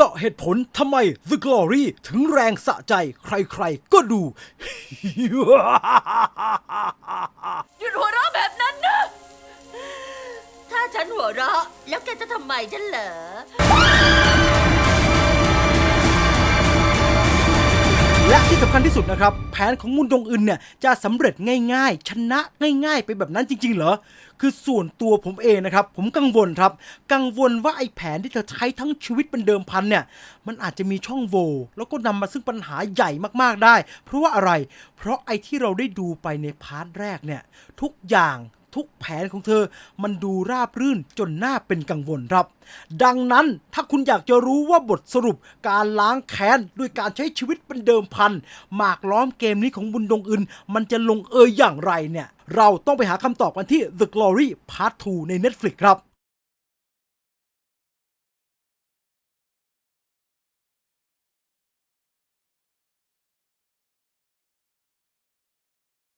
จาะเหตุผลทำไม The Glory ถึงแรงสะใจใครๆ ก็ดู หยุดหัวเราะแบบนั้นนะ ถ้าฉันหัวเราะ แล้วแกจะทำไมฉันเหรอ และที่สำคัญที่สุดนะครับ แผนของมุนดงอึนเนี่ยจะสำเร็จง่ายๆ ชนะง่าย ๆ ไปแบบนั้นจริง ๆ เหรอ คือส่วนตัวผมเองนะครับ ผมกังวลครับ กังวลว่าไอ้แผนที่เธอใช้ทั้งชีวิตเป็นเดิมพันเนี่ย มันอาจจะมีช่องโหว่แล้วก็นำมาซึ่งปัญหาใหญ่มากๆได้ เพราะว่าอะไร เพราะไอ้ที่เราได้ดูไปในพาร์ทแรกเนี่ยทุกอย่าง ทุกแผนของเธอ มันดูราบรื่นจนน่าเป็นกังวลครับ ดังนั้นถ้าคุณอยากจะรู้ว่าบทสรุปการล้างแค้นด้วยการใช้ชีวิตเป็นเดิมพันหมากล้อมเกมนี้ของบุญดงอึนมันจะลงเอยอย่างไรเนี่ย เราต้องไปหาคำตอบกันที่ The Glory Part 2 ใน Netflix ครับ